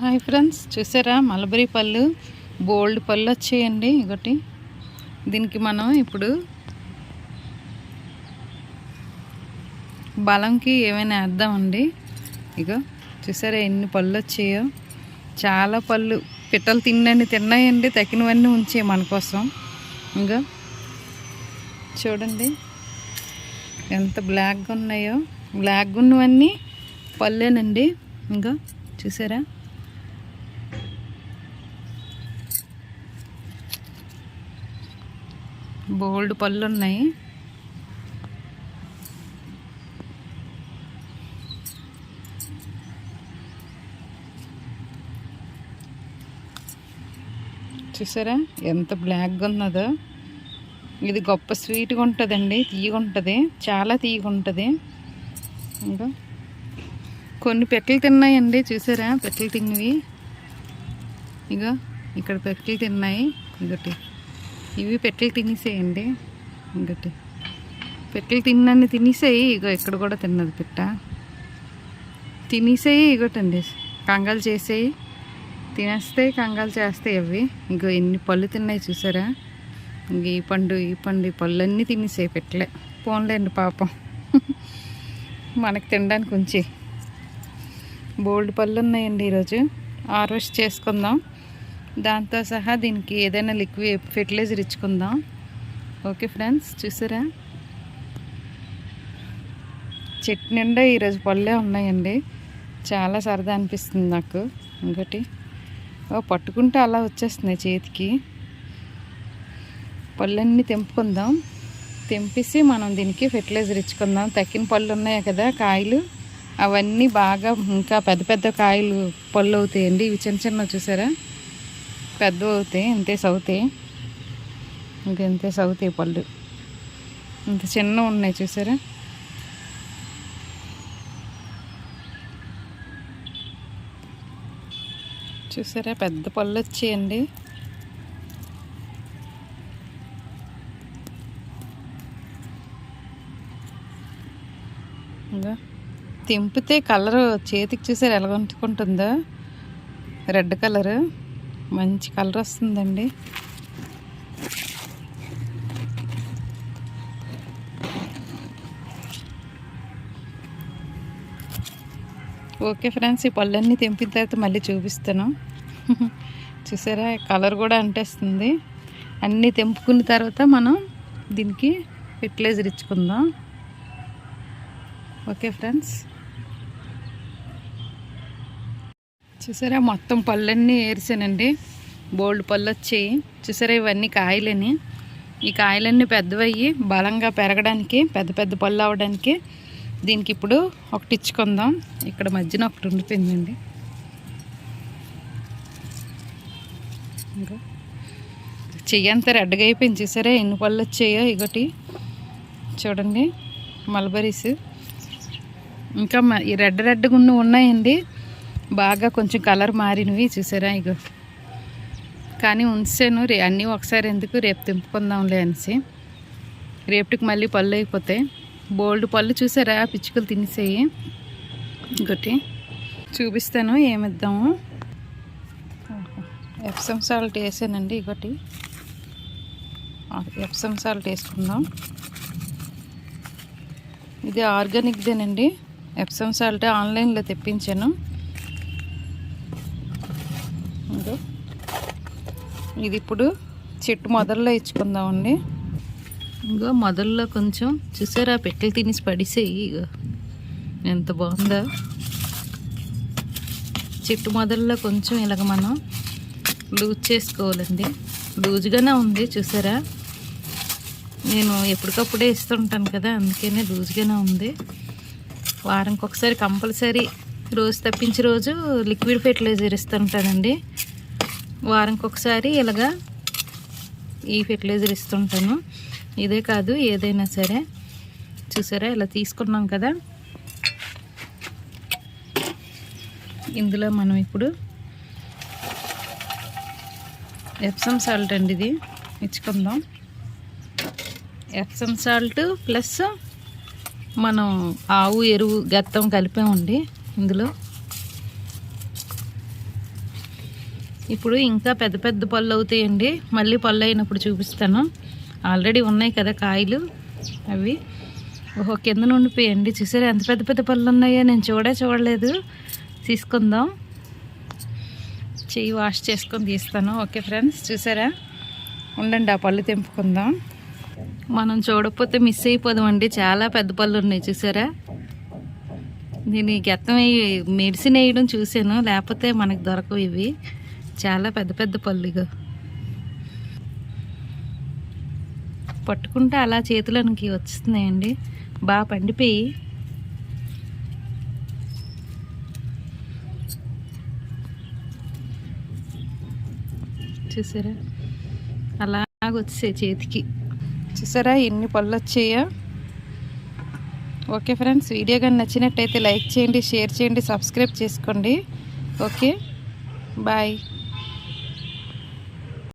Hi friends చూసారా? Mulberry పళ్ళు బోల్డ్ పళ్ళు వచ్చాయండి ఒకటి దీనికి మనం ఇప్పుడు బలంకి ఏమైనా వేద్దామండి. ఇగో చూసారా ఎన్ని పళ్ళు వచ్చాయో? చాలా పళ్ళు. పిట్టలు తినండి తిన్నాయండి తగినవన్నీ ఉంచాయి మన కోసం. ఇంకా చూడండి. ఎంత బ్లాక్గా ఉన్నాయో. బ్లాక్గా ఉన్నవన్నీ పళ్ళేనండి. ఇంకా చూసారా? బోల్డ్ పళ్ళు ఉన్నాయి చూసారా? ఎంత బ్లాక్గా ఉన్నదో. ఇది గొప్ప స్వీట్గా ఉంటుందండి తీయగా ఉంటుంది చాలా తీయగా ఉంటుంది. ఇంకా కొన్ని పెట్టలు తిన్నాయండి చూసారా? పెట్టలు తిన్నవి. ఇక ఇక్కడ పెట్టలు తిన్నాయి. ఇదొకటి ఇవి పెట్టెలు తినేసేయండి. ఇంకటి. పెట్టెలు తిన్నాన్ని తినేసేయి ఇగో ఇక్కడ కూడా తిన్నది పిట్ట. తినేసేయి ఇగోటండి కంగాలు చేసేయి. తినేస్తే కంగాలు చేస్తాయి అవి. ఇంకో ఎన్ని పళ్ళు తిన్నాయి చూసారా? ఇంక ఈ పండు ఈ పండు ఈ పళ్ళు అన్నీ తినేసాయి పెట్టలే. పోన్లేండి పాపం. మనకి తినడానికి ఉంచి. బోల్డ్ పళ్ళు ఉన్నాయండి ఈరోజు. హార్వెస్ట్ చేసుకుందాం. దాంతో సహా దీనికి ఏదైనా లిక్విడ్ ఫెర్టిలైజర్ ఇచ్చుకుందాం. ఓకే ఫ్రెండ్స్ చూసారా? చెట్టు నిండా ఈరోజు పళ్ళే ఉన్నాయండి. చాలా సరదా అనిపిస్తుంది నాకు. ఇంకోటి ఓ పట్టుకుంటే అలా వచ్చేస్తున్నాయి చేతికి. పళ్ళన్నీ తెంపుకుందాం. తెంపేసి మనం దీనికి ఫెర్టిలైజర్ ఇచ్చుకుందాం. తక్కిన పళ్ళు ఉన్నాయి కదా కాయలు? అవన్నీ బాగా ఇంకా పెద్ద పెద్ద కాయలు పళ్ళు అవుతాయండి. ఇవి చిన్న చిన్న చూసారా? పెద్ద అవుతాయి ఇంతే సవుతాయి ఇంకెంతే సౌతాయి పళ్ళు. ఇంత చిన్న ఉన్నాయి చూసారా? చూసారా? పెద్ద పళ్ళు వచ్చాయండి. ఇంకా తెంపితే కలరు చేతికి చూసారు? ఎలా రెడ్ కలరు. మంచి కలర్ వస్తుందండి. ఓకే ఫ్రెండ్స్ ఈ పళ్ళన్నీ తెంపిన తర్వాత మళ్ళీ చూపిస్తాను. చూసారా కలర్ కూడా అంటేస్తుంది. అన్నీ తెంపుకున్న తర్వాత మనం దీనికి ఫెర్టిలైజర్ ఇచ్చుకుందాం. Okay friends. చూసారా? మొత్తం పళ్ళన్నీ ఏరిసానండి. బోల్డ్ పళ్ళు వచ్చాయి చూసారా? ఇవన్నీ కాయలని. ఈ కాయలన్నీ పెద్దవయ్యి బలంగా పెరగడానికి పెద్ద పెద్ద పళ్ళు అవడానికి దీనికి ఇప్పుడు ఒకటి ఇచ్చుకుందాం. ఇక్కడ మధ్యన ఒకటి ఉండిపోయిందండి. ఇంకా చెయ్యి అంతా రెడ్గా అయిపోయింది. చూసారా? ఎన్ని పళ్ళు వచ్చాయో ఇగటి. చూడండి. మల్బరీస్. ఇంకా మ- ఈ రెడ్ రెడ్గా ఉన్న ఉన్నాయండి. బాగా కొంచెం కలర్ మారినవి చూసారా ఇగో. కానీ ఉంచాను రే అన్నీ ఒకసారి ఎందుకు రేపు తెంపుకుందాంలే అనేసి. రేపటికి మళ్ళీ పళ్ళు అయిపోతాయి బోల్డ్ పళ్ళు చూసారా? పిచ్చుకలు తినేసేయి. ఇంకోటి చూపిస్తాను ఏమిద్దాము. ఎప్సమ్ సాల్ట్ వేసానండి ఇంకోటి. ఎప్సమ్ సాల్ట్ వేసుకుందాం. ఇది ఆర్గానిక్దేనండి. ఎప్సమ్ సాల్ట్ ఆన్లైన్లో తెప్పించాను. ఇంకో ఇది ఇప్పుడు చెట్టు మొదల్లో ఇచ్చుకుందామండి. ఇంకో మొదల్లో కొంచెం చూసారా పెట్టెలు తినేసి పడిసేయి ఇగో ఎంత బాగుందో. చెట్టు మొదల్లో కొంచెం ఇలాగ మనం లూజ్ చేసుకోవాలండి. లూజ్గానే ఉంది చూసారా? నేను ఎప్పటికప్పుడే ఇస్తుంటాను కదా అందుకనే లూజ్గానే ఉంది. వారానికి ఒకసారి కంపల్సరీ రోజు తప్పించి రోజు లిక్విడ్ ఫెర్టిలైజర్ ఇస్తుంటానండి. వారానికి ఒకసారి ఇలాగా ఈ ఫెర్టిలైజర్ ఇస్తుంటాను. ఇదే కాదు ఏదైనా సరే. చూసారా? ఇలా తీసుకున్నాం కదా. ఇందులో మనం ఇప్పుడు ఎప్సమ్ సాల్ట్ అండి ఇది. ఇచ్చుకుందాం ఎప్సమ్ సాల్ట్ ప్లస్ మనం ఆవు ఎరువు గత్తం కలిపామండి ఇందులో. ఇప్పుడు ఇంకా పెద్ద పెద్ద పళ్ళు అవుతాయండి. మళ్ళీ పళ్ళు అయినప్పుడు చూపిస్తాను. ఆల్రెడీ ఉన్నాయి కదా కాయలు? అవి. ఓహో కింద ఉండిపోయండి చూసారా ఎంత పెద్ద పెద్ద పళ్ళు ఉన్నాయో? నేను చూడే చూడలేదు. తీసుకుందాం. చెయ్యి వాష్ చేసుకొని తీస్తాను. ఓకే ఫ్రెండ్స్ చూసారా? ఉండండి ఆ పళ్ళు తెంపుకుందాం. మనం చూడకపోతే మిస్ అయిపోదామండి. చాలా పెద్ద పళ్ళు ఉన్నాయి చూసారా? నేను ఈ గెత్తం మెడిసిన్ వేయడం చూశాను. లేకపోతే మనకు దొరకవు ఇవి. చాలా పెద్ద పెద్ద పళ్ళు పట్టుకుంటే అలా చేతులనికి వచ్చేస్తున్నాయండి. బాగా పండిపోయి. చూసారా? అలాగ వచ్చాయి చేతికి. చూసారా? ఎన్ని పళ్ళు వచ్చాయో. ఓకే ఫ్రెండ్స్ వీడియో కానీ నచ్చినట్టయితే లైక్ చేయండి షేర్ చేయండి సబ్స్క్రైబ్ చేసుకోండి. ఓకే? బాయ్.